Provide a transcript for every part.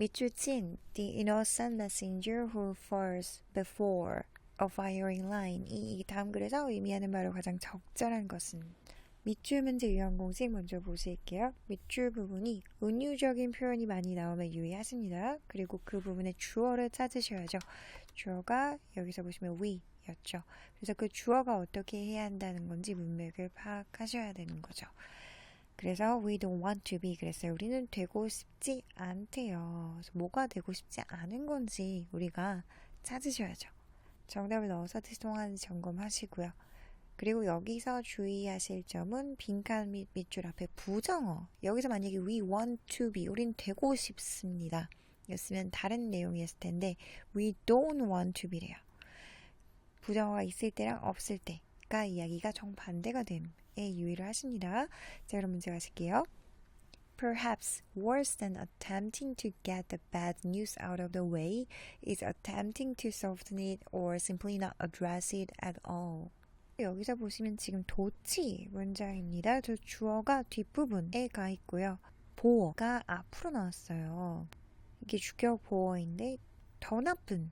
밑줄친 the innocent messenger who falls before a firing line. 이 다음 글에서 의미하는 바로 가장 적절한 것은 밑줄 문제 유형 공식 먼저 보실게요. 밑줄 부분이 은유적인 표현이 많이 나오면 유의하십니다. 그리고 그 부분에 주어를 찾으셔야죠. 주어가 여기서 보시면 we였죠. 그래서 그 주어가 어떻게 해야 한다는 건지 문맥을 파악하셔야 되는 거죠. 그래서 we don't want to be 그랬어요. 우리는 되고 싶지 않대요. 그래서 뭐가 되고 싶지 않은 건지 우리가 찾으셔야죠. 정답을 넣어서 뜻동하는지 점검하시고요. 그리고 여기서 주의하실 점은 빈칸 및 밑줄 앞에 부정어. 여기서 만약에 we want to be, 우린 되고 싶습니다. 였으면 다른 내용이었을 텐데 we don't want to be래요. 부정어가 있을 때랑 없을 때가 이야기가 정반대가 됨에 유의를 하십니다. 자, 그럼 문제 가실게요. Perhaps worse than attempting to get the bad news out of the way is attempting to soften it or simply not address it at all. 여기서 보시면 지금 도치 문장입니다. 저 주어가 뒷부분에 가 있고요. 보어가 앞으로 나왔어요. 이게 주격 보어인데 더 나쁜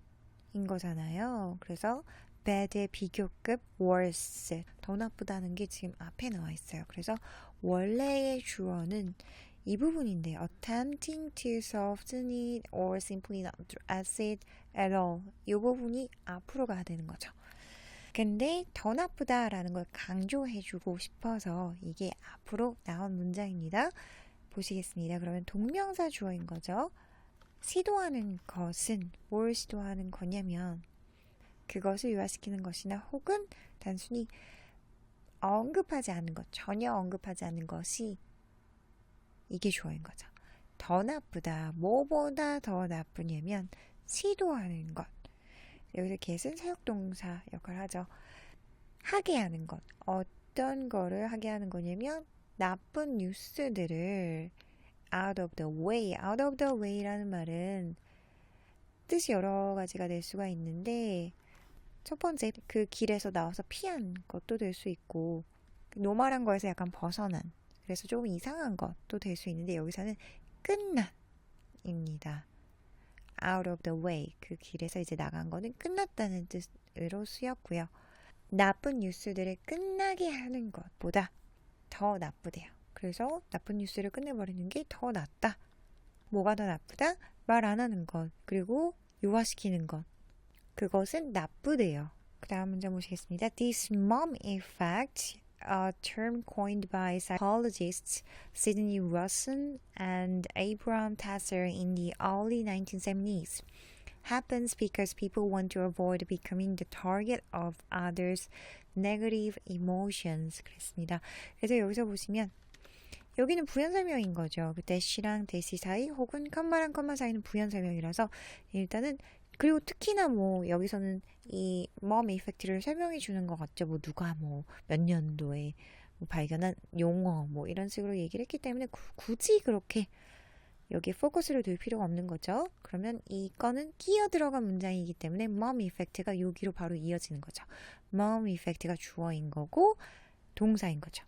인 거잖아요. 그래서 bad의 비교급 worse 더 나쁘다는 게 지금 앞에 나와 있어요. 그래서 원래의 주어는 이 부분인데 attempting to soften it or simply not address it at all 이 부분이 앞으로 가야 되는 거죠. 근데 더 나쁘다라는 걸 강조해주고 싶어서 이게 앞으로 나온 문장입니다. 보시겠습니다. 그러면 동명사 주어인 거죠. 시도하는 것은 뭘 시도하는 거냐면 그것을 유화시키는 것이나 혹은 단순히 언급하지 않는 것, 전혀 언급하지 않는 것이 이게 주어인 거죠. 더 나쁘다. 뭐보다 더 나쁘냐면 시도하는 것. 여기서 get은 사역동사 역할을 하죠. 하게 하는 것. 어떤 거를 하게 하는 거냐면 나쁜 뉴스들을 out of the way. out of the way라는 말은 뜻이 여러 가지가 될 수가 있는데 첫 번째 그 길에서 나와서 피한 것도 될 수 있고 노멀한 거에서 약간 벗어난 그래서 조금 이상한 것도 될 수 있는데 여기서는 끝난입니다. out of the way 그 길에서 이제 나간 거는 끝났다는 뜻으로 쓰였고요. 나쁜 뉴스들을 끝나게 하는 것보다 더 나쁘대요. 그래서 나쁜 뉴스를 끝내버리는 게 더 낫다. 뭐가 더 나쁘다? 말 안 하는 것. 그리고 유화시키는 것. 그것은 나쁘대요. 그 다음 문제 보시겠습니다. This mom effect, a term coined by psychologists Sidney Rusin and Abraham Tasser in the early 1970s, happens because people want to avoid becoming the target of others' negative emotions. 그랬습니다. 그래서 여기서 보시면 여기는 부연 설명인 거죠. 그 대시랑 대시 사이 혹은 컴마랑 컴마 사이는 부연 설명이라서 일단은 그리고 특히나 뭐 여기서는 이 mom 이펙트를 설명해 주는 것 같죠. 뭐 누가 뭐 몇 년도에 뭐 발견한 용어 뭐 이런 식으로 얘기를 했기 때문에 구, 굳이 그렇게 여기에 포커스를 둘 필요가 없는 거죠. 그러면 이거는 끼어 들어간 문장이기 때문에 mom 이펙트가 여기로 바로 이어지는 거죠. mom 이펙트가 주어인 거고 동사인 거죠.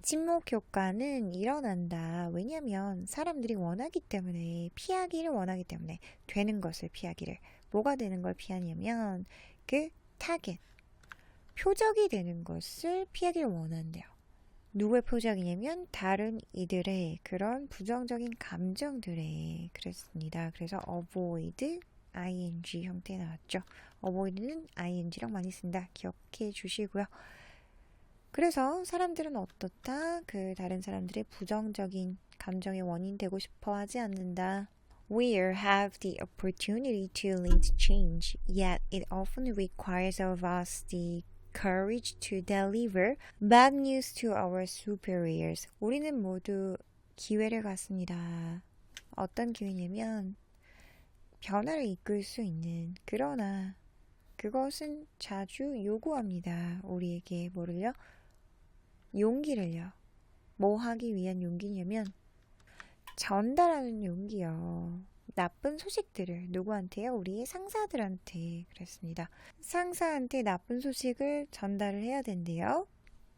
침묵 효과는 일어난다. 왜냐면 사람들이 원하기 때문에 피하기를 원하기 때문에 되는 것을 피하기를 뭐가 되는 걸 피하냐면 그 타겟 표적이 되는 것을 피하기를 원한대요. 누구의 표적이냐면 다른 이들의 그런 부정적인 감정들의 그랬습니다. 그래서 avoid ing 형태 나왔죠. avoid는 ing랑 많이 쓴다. 기억해 주시고요. 그래서 사람들은 어떻다? 그 다른 사람들의 부정적인 감정의 원인 되고 싶어 하지 않는다. We have the opportunity to lead change, yet it often requires of us the courage to deliver bad news to our superiors. 우리는 모두 기회를 갖습니다. 어떤 기회냐면 변화를 이끌 수 있는 그러나 그것은 자주 요구합니다. 우리에게 뭐를요? 용기를요. 뭐 하기 위한 용기냐면 전달하는 용기요. 나쁜 소식들을 누구한테요? 우리의 상사들한테 그랬습니다. 상사한테 나쁜 소식을 전달을 해야 된대요.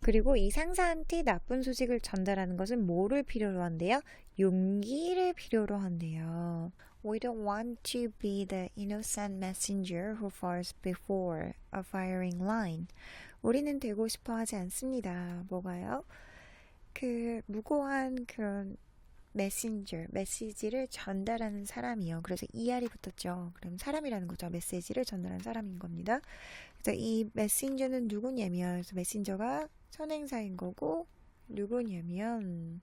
그리고 이 상사한테 나쁜 소식을 전달하는 것은 뭐를 필요로 한대요? 용기를 필요로 한대요. We don't want to be the innocent messenger who falls before a firing line. 우리는 되고 싶어 하지 않습니다. 뭐가요? 그 무고한 그런 메신저, 메시지를 전달하는 사람이요. 그래서 ER이 붙었죠. 그럼 사람이라는 거죠. 메시지를 전달하는 사람인 겁니다. 그래서 이 메신저는 누구냐면, 그래서 메신저가 선행사인 거고, 누구냐면,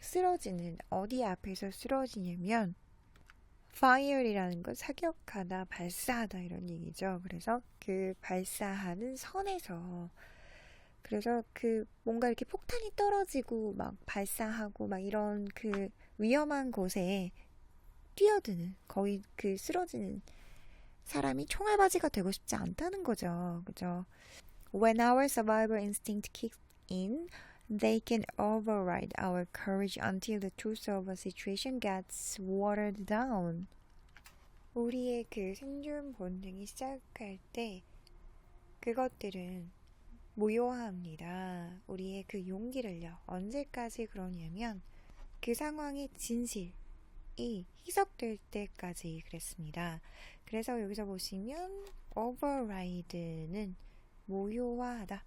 쓰러지는, 어디 앞에서 쓰러지냐면, fire이라는 건 사격하다, 발사하다 이런 얘기죠. 그래서 그 발사하는 선에서 그래서 그 뭔가 이렇게 폭탄이 떨어지고 막 발사하고 막 이런 그 위험한 곳에 뛰어드는 거의 그 쓰러지는 사람이 총알바지가 되고 싶지 않다는 거죠. 그죠? When our survival instinct kicks in, they can override our courage until the truth of a situation gets watered down. 우리의 그 생존 본능이 시작할 때 그것들은 무효합니다. 우리의 그 용기를요. 언제까지 그러냐면 그 상황의 진실이 희석될 때까지 그랬습니다. 그래서 여기서 보시면 override는 무효화하다.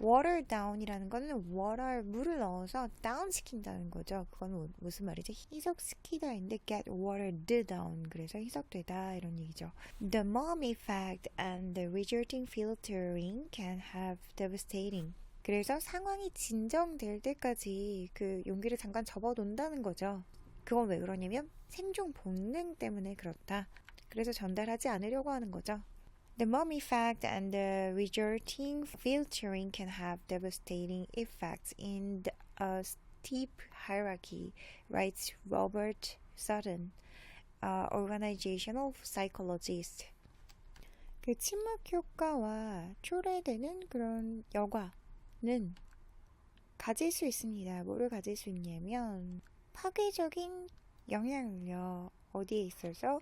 Water down이라는 거는 water 물을 넣어서 down 시킨다는 거죠. 그건 무슨 말이죠? 희석시키다인데 get watered down 그래서 희석되다 이런 얘기죠. The mom effect and the resulting filtering can have devastating. 그래서 상황이 진정될 때까지 그 용기를 잠깐 접어놓는다는 거죠. 그건 왜 그러냐면 생존 본능 때문에 그렇다. 그래서 전달하지 않으려고 하는 거죠. The mom effect and the resulting filtering can have devastating effects in the, a steep hierarchy, writes Robert Sutton, uh, organizational psychologist. 그 침묵 효과와 초래되는 그런 여과는 가질 수 있습니다. 뭐를 가질 수 있냐면 파괴적인 영향을요. 어디에 있어서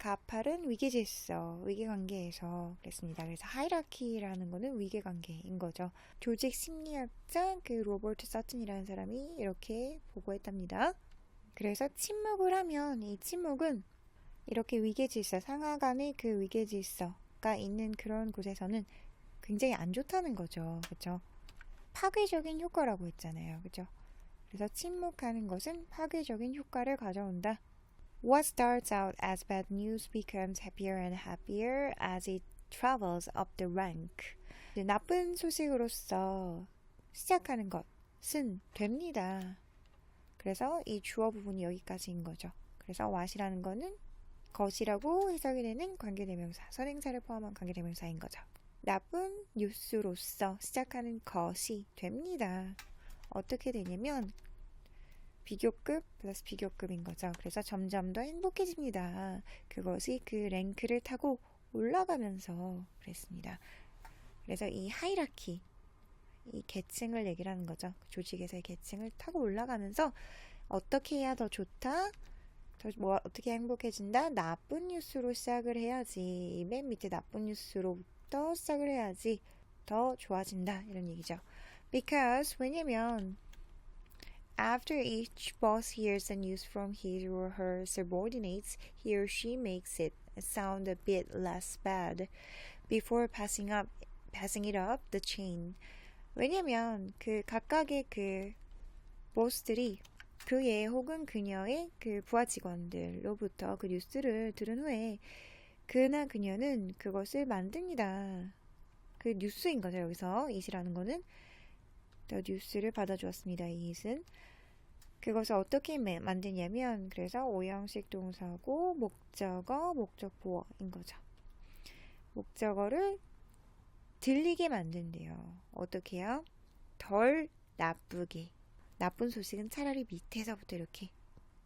가팔은 위계질서, 위계관계에서 그랬습니다. 그래서 하이라키라는 거는 위계관계인 거죠. 조직 심리학자 그 로버트 서튼이라는 사람이 이렇게 보고했답니다. 그래서 침묵을 하면 이 침묵은 이렇게 위계질서, 상하 간의 그 위계질서가 있는 그런 곳에서는 굉장히 안 좋다는 거죠. 그렇죠? 파괴적인 효과라고 했잖아요. 그렇죠? 그래서 침묵하는 것은 파괴적인 효과를 가져온다. What starts out as bad news becomes happier and happier as it travels up the rank. 나쁜 소식으로서 시작하는 것은 됩니다. 그래서 이 주어 부분이 여기까지인 거죠. 그래서 what이라는 거는 것이라고 해석이 되는 관계대명사, 선행사를 포함한 관계대명사인 거죠. 나쁜 뉴스로서 시작하는 것이 됩니다. 어떻게 되냐면 비교급 플러스 비교급인 거죠. 그래서 점점 더 행복해집니다. 그것이 그 랭크를 타고 올라가면서 그랬습니다. 그래서 이 하이라키, 이 계층을 얘기를 하는 거죠. 조직에서의 계층을 타고 올라가면서 어떻게 해야 더 좋다? 더 뭐 어떻게 행복해진다? 나쁜 뉴스로 시작을 해야지. 맨 밑에 나쁜 뉴스로부터 시작을 해야지 더 좋아진다. 이런 얘기죠. Because 왜냐면 After each boss hears the news from his or her subordinates, he or she makes it sound a bit less bad before passing up passing it up the chain. 왜냐면 그 각각의 그 보스들이 그의 혹은 그녀의 그 부하 직원들로부터 그 뉴스를 들은 후에 그나 그녀는 그것을 만듭니다. 그 뉴스인 거죠. 여기서 이시라는 거는 더 뉴스를 받아주었습니다. 이잇은 그것을 어떻게 만드냐면 그래서 오형식 동사고 목적어, 목적보어인 거죠. 목적어를 들리게 만든대요. 어떻게요? 덜 나쁘게. 나쁜 소식은 차라리 밑에서부터 이렇게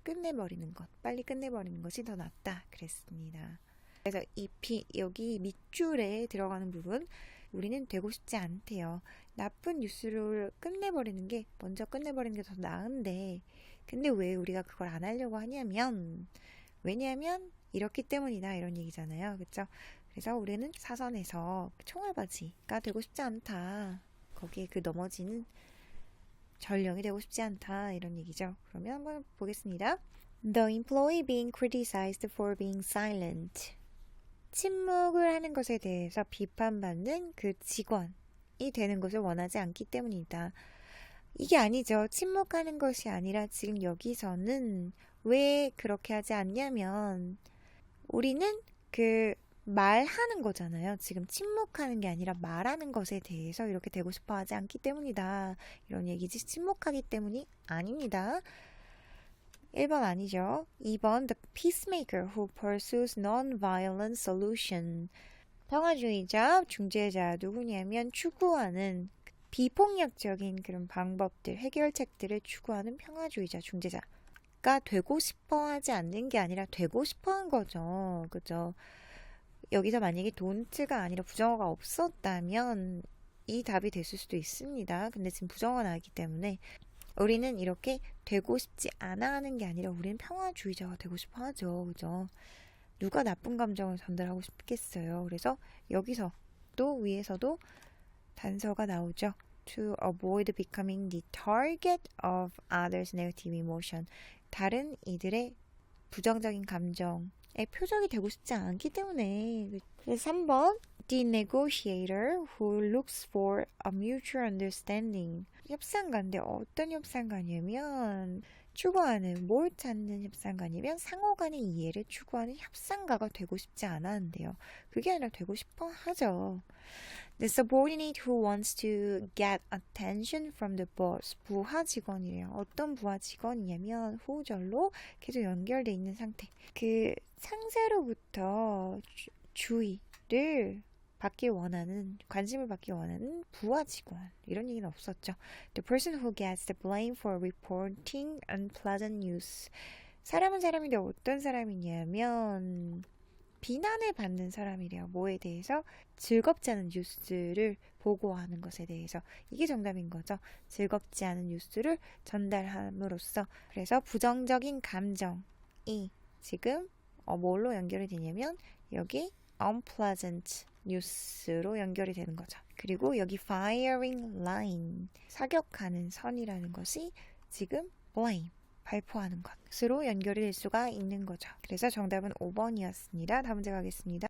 끝내버리는 것, 빨리 끝내버리는 것이 더 낫다. 그랬습니다. 그래서 이 피, 여기 밑줄에 들어가는 부분, 우리는 되고 싶지 않대요. 나쁜 뉴스를 끝내버리는 게 먼저 끝내버리는 게 더 나은데 근데 왜 우리가 그걸 안 하려고 하냐면 왜냐하면 이렇기 때문이다 이런 얘기잖아요 그쵸 그래서 우리는 사선에서 총알바지가 되고 싶지 않다 거기에 그 넘어지는 전령이 되고 싶지 않다 이런 얘기죠. 그러면 한번 보겠습니다. The employee being criticized for being silent. 침묵을 하는 것에 대해서 비판받는 그 직원이 되는 것을 원하지 않기 때문이다. 이게 아니죠. 침묵하는 것이 아니라 지금 여기서는 왜 그렇게 하지 않냐면 우리는 그 말하는 거잖아요. 지금 침묵하는 게 아니라 말하는 것에 대해서 이렇게 되고 싶어 하지 않기 때문이다. 이런 얘기지. 침묵하기 때문이 아닙니다. 1번 아니죠. 2번 The peacemaker who pursues non-violent solution. 평화주의자, 중재자 누구냐면 추구하는 비폭력적인 그런 방법들, 해결책들을 추구하는 평화주의자, 중재자가 되고 싶어 하지 않는 게 아니라 되고 싶어 한 거죠. 그죠? 여기서 만약에 don't가 아니라 부정어가 없었다면 이 답이 됐을 수도 있습니다. 근데 지금 부정어가 나왔기 때문에 우리는 이렇게 되고 싶지 않아 하는 게 아니라 우리는 평화주의자가 되고 싶어 하죠. 그죠? 누가 나쁜 감정을 전달하고 싶겠어요. 그래서 여기서 또 위에서도 단서가 나오죠. To avoid becoming the target of others' negative emotion. 다른 이들의 부정적인 감정의 표적이 되고 싶지 않기 때문에. 그래서 3번 The negotiator who looks for a mutual understanding. 협상가인데 어떤 협상가냐면 추구하는 뭘 찾는 협상가냐면 상호 간의 이해를 추구하는 협상가가 되고 싶지 않았는데요. 그게 아니라 되고 싶어 하죠. The subordinate who wants to get attention from the boss. 부하 직원이래요. 어떤 부하 직원이냐면 후절로 계속 연결돼 있는 상태. 그 상사로부터 주, 주의를 받기 원하는 관심을 받기 원하는 부하 직원 이런 얘기는 없었죠. The person who gets the blame for reporting unpleasant news. 사람은 사람인데 어떤 사람이냐면 비난을 받는 사람이래요. 뭐에 대해서 즐겁지 않은 뉴스를 보고하는 것에 대해서 이게 정답인 거죠. 즐겁지 않은 뉴스를 전달함으로써 그래서 부정적인 감정이 지금 어, 뭘로 연결이 되냐면 여기 unpleasant 뉴스로 연결이 되는 거죠. 그리고 여기 firing line 사격하는 선이라는 것이 지금 blame 발포하는 것으로 연결이 될 수가 있는 거죠. 그래서 정답은 5번이었습니다. 다음 문제 가겠습니다.